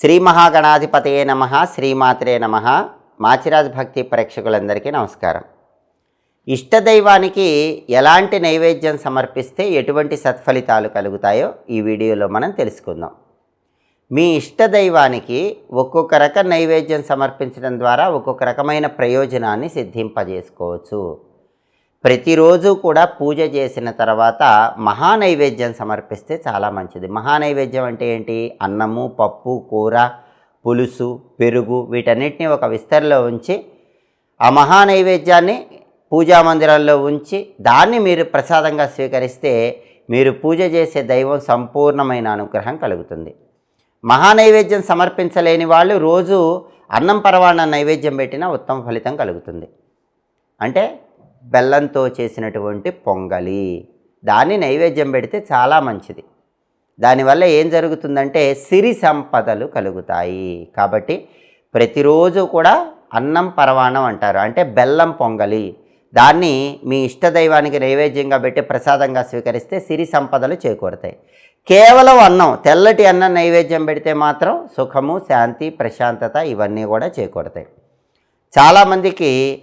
శ్రీ మహాగణాధిపతయే నమ శ్రీమాత్రే నమ. మాచిరాజ్ భక్తి ప్రేక్షకులందరికీ నమస్కారం. ఇష్టదైవానికి ఎలాంటి నైవేద్యం సమర్పిస్తే ఎటువంటి సత్ఫలితాలు కలుగుతాయో ఈ వీడియోలో మనం తెలుసుకుందాం. మీ ఇష్టదైవానికి ఒక్కొక్క రకం నైవేద్యం సమర్పించడం ద్వారా ఒక్కొక్క రకమైన ప్రయోజనాన్ని సిద్ధింపజేసుకోవచ్చు. ప్రతిరోజు కూడా పూజ చేసిన తర్వాత మహానైవేద్యం సమర్పిస్తే చాలా మంచిది. మహానైవేద్యం అంటే ఏంటి? అన్నము పప్పు కూర పులుసు పెరుగు వీటన్నిటిని ఒక విస్తరిలో ఉంచి ఆ మహానైవేద్యాన్ని పూజా మందిరాల్లో ఉంచి దాన్ని మీరు ప్రసాదంగా స్వీకరిస్తే మీరు పూజ చేసే దైవం సంపూర్ణమైన అనుగ్రహం కలుగుతుంది. మహానైవేద్యం సమర్పించలేని వాళ్ళు రోజు అన్నం పరవాణ నైవేద్యం పెట్టినా ఉత్తమ ఫలితం కలుగుతుంది. అంటే బెల్లంతో చేసినటువంటి పొంగలి. దాన్ని నైవేద్యం పెడితే చాలా మంచిది. దానివల్ల ఏం జరుగుతుందంటే సిరి సంపదలు కలుగుతాయి. కాబట్టి ప్రతిరోజు కూడా అన్నం పరవాణం అంటారు. అంటే బెల్లం పొంగలి. దాన్ని మీ ఇష్టదైవానికి నైవేద్యంగా పెట్టి ప్రసాదంగా స్వీకరిస్తే సిరి సంపదలు చేకూరుతాయి. కేవలం అన్నం తెల్లటి అన్నం నైవేద్యం పెడితే మాత్రం సుఖము శాంతి ప్రశాంతత ఇవన్నీ కూడా చేకూరుతాయి. చాలామందికి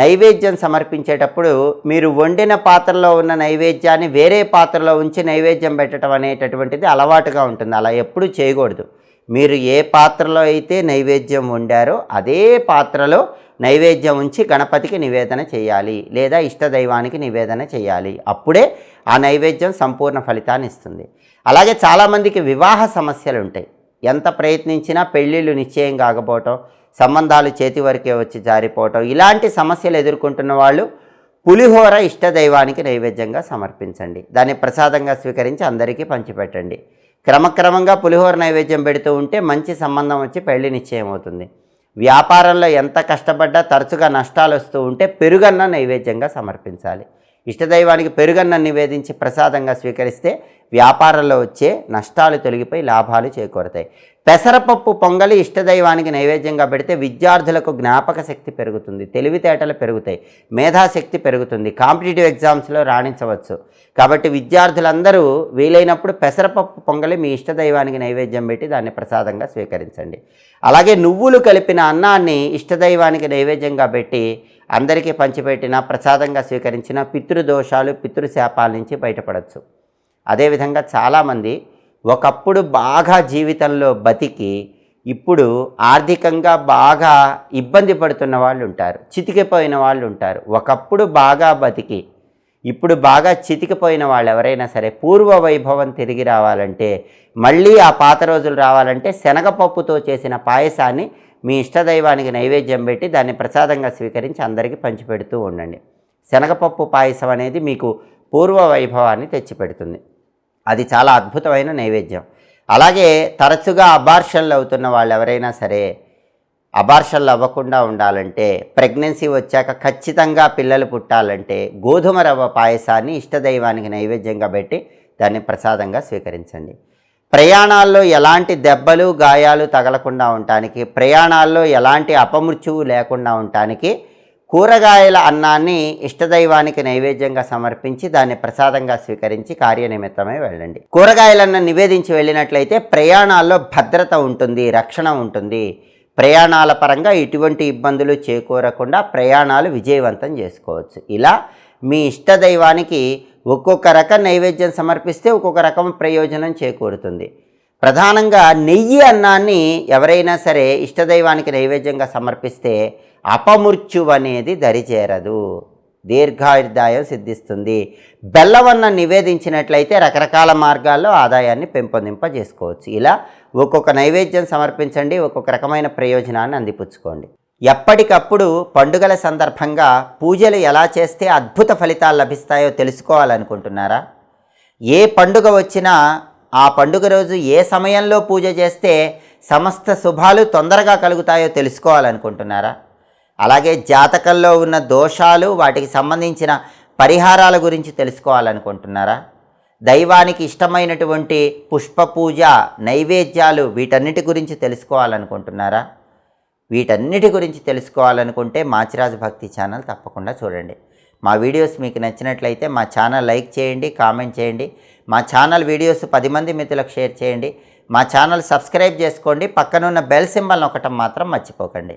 నైవేద్యం సమర్పించేటప్పుడు మీరు వండిన పాత్రలో ఉన్న నైవేద్యాన్ని వేరే పాత్రలో ఉంచి నైవేద్యం పెట్టడం అనేటటువంటిది అలవాటుగా ఉంటుంది. అలా ఎప్పుడు చేయకూడదు. మీరు ఏ పాత్రలో అయితే నైవేద్యం వండారో అదే పాత్రలో నైవేద్యం ఉంచి గణపతికి నివేదన చేయాలి లేదా ఇష్టదైవానికి నివేదన చేయాలి. అప్పుడే ఆ నైవేద్యం సంపూర్ణ ఫలితాన్ని ఇస్తుంది. అలాగే చాలామందికి వివాహ సమస్యలు ఉంటాయి. ఎంత ప్రయత్నించినా పెళ్ళిళ్ళు నిశ్చయం కాకపోవటం సంబంధాలు చేతి వరకే వచ్చి జారిపోవటం ఇలాంటి సమస్యలు ఎదుర్కొంటున్న వాళ్ళు పులిహోర ఇష్టదైవానికి నైవేద్యంగా సమర్పించండి. దాన్ని ప్రసాదంగా స్వీకరించి అందరికీ పంచిపెట్టండి. క్రమక్రమంగా పులిహోర నైవేద్యం పెడుతూ ఉంటే మంచి సంబంధం వచ్చి పెళ్ళి నిశ్చయం అవుతుంది. వ్యాపారంలో ఎంత కష్టపడ్డా తరచుగా నష్టాలు వస్తూ ఉంటే పెరుగన్న నైవేద్యంగా సమర్పించాలి. ఇష్టదైవానికి పెరుగన్న నివేదించి ప్రసాదంగా స్వీకరిస్తే వ్యాపారంలో వచ్చే నష్టాలు తొలగిపోయి లాభాలు చేకూరతాయి. పెసరపప్పు పొంగలి ఇష్టదైవానికి నైవేద్యంగా పెడితే విద్యార్థులకు జ్ఞాపక శక్తి పెరుగుతుంది తెలివితేటలు పెరుగుతాయి మేధాశక్తి పెరుగుతుంది కాంపిటేటివ్ ఎగ్జామ్స్లో రాణించవచ్చు. కాబట్టి విద్యార్థులందరూ వీలైనప్పుడు పెసరపప్పు పొంగలి మీ ఇష్టదైవానికి నైవేద్యం పెట్టి దాన్ని ప్రసాదంగా స్వీకరించండి. అలాగే నువ్వులు కలిపిన అన్నాన్ని ఇష్టదైవానికి నైవేద్యంగా పెట్టి అందరికీ పంచిపెట్టిన ప్రసాదంగా స్వీకరించిన పితృదోషాలు పితృశాపాల నుంచి బయటపడవచ్చు అదేవిధంగా చాలామంది ఒకప్పుడు బాగా జీవితంలో బతికి ఇప్పుడు ఆర్థికంగా బాగా ఇబ్బంది పడుతున్న వాళ్ళు ఉంటారు చితికిపోయిన వాళ్ళు ఉంటారు. ఒకప్పుడు బాగా బతికి ఇప్పుడు బాగా చితికిపోయిన వాళ్ళు ఎవరైనా సరే పూర్వ వైభవం తిరిగి రావాలంటే మళ్ళీ ఆ పాత రోజులు రావాలంటే శనగపప్పుతో చేసిన పాయసాన్ని మీ ఇష్టదైవానికి నైవేద్యం పెట్టి దాన్ని ప్రసాదంగా స్వీకరించి అందరికీ పంచిపెడుతూ ఉండండి. శనగపప్పు పాయసం అనేది మీకు పూర్వ వైభవాన్ని తెచ్చిపెడుతుంది. అది చాలా అద్భుతమైన నైవేద్యం. అలాగే తరచుగా అబార్షన్లు అవుతున్న వాళ్ళు ఎవరైనా సరే అబార్షన్లు అవ్వకుండా ఉండాలంటే ప్రెగ్నెన్సీ వచ్చాక ఖచ్చితంగా పిల్లలు పుట్టాలంటే గోధుమ రవ్వ పాయసాన్ని ఇష్టదైవానికి నైవేద్యంగా పెట్టి దాన్ని ప్రసాదంగా స్వీకరించండి. ప్రయాణాల్లో ఎలాంటి దెబ్బలు గాయాలు తగలకుండా ఉండటానికి ప్రయాణాల్లో ఎలాంటి అపమృత్యువు లేకుండా ఉండటానికి కూరగాయల అన్నాన్ని ఇష్టదైవానికి నైవేద్యంగా సమర్పించి దాన్ని ప్రసాదంగా స్వీకరించి కార్యనిమిత్తమై వెళ్ళండి. కూరగాయలన్న నివేదించి వెళ్ళినట్లయితే ప్రయాణాల్లో భద్రత ఉంటుంది రక్షణ ఉంటుంది. ప్రయాణాల పరంగా ఎటువంటి ఇబ్బందులు చేకూరకుండా ప్రయాణాలు విజయవంతం చేసుకోవచ్చు. ఇలా మీ ఇష్టదైవానికి ఒక్కొక్క రకం నైవేద్యం సమర్పిస్తే ఒక్కొక్క రకం ప్రయోజనం చేకూరుతుంది. ప్రధానంగా నెయ్యి అన్నాన్ని ఎవరైనా సరే ఇష్టదైవానికి నైవేద్యంగా సమర్పిస్తే అపమృత్యు అనేది దరిచేరదు. దీర్ఘాయుర్దాయం సిద్ధిస్తుంది. బెల్లవన్న నివేదించినట్లయితే రకరకాల మార్గాల్లో ఆదాయాన్ని పెంపొందింపజేసుకోవచ్చు. ఇలా ఒక్కొక్క నైవేద్యం సమర్పించండి ఒక్కొక్క రకమైన ప్రయోజనాన్ని అందిపుచ్చుకోండి. ఎప్పటికప్పుడు పండుగల సందర్భంగా పూజలు ఎలా చేస్తే అద్భుత ఫలితాలు లభిస్తాయో తెలుసుకోవాలనుకుంటున్నారా? ఏ పండుగ వచ్చినా ఆ పండుగ రోజు ఏ సమయంలో పూజ చేస్తే సమస్త శుభాలు తొందరగా కలుగుతాయో తెలుసుకోవాలనుకుంటున్నారా? అలాగే జాతకంలో ఉన్న దోషాలు వాటికి సంబంధించిన పరిహారాల గురించి తెలుసుకోవాలనుకుంటున్నారా? దైవానికి ఇష్టమైనటువంటి పుష్ప పూజ నైవేద్యాలు వీటన్నిటి గురించి తెలుసుకోవాలనుకుంటున్నారా? వీటన్నిటి గురించి తెలుసుకోవాలనుకుంటే మాచిరాజు భక్తి ఛానల్ తప్పకుండా చూడండి. మా వీడియోస్ మీకు నచ్చినట్లయితే మా ఛానల్ లైక్ చేయండి కామెంట్ చేయండి. మా ఛానల్ వీడియోస్ పది మంది మిత్రులకు షేర్ చేయండి. మా ఛానల్ సబ్స్క్రైబ్ చేసుకోండి. పక్కనున్న బెల్ సింబల్ నొక్కటం మాత్రం మర్చిపోకండి.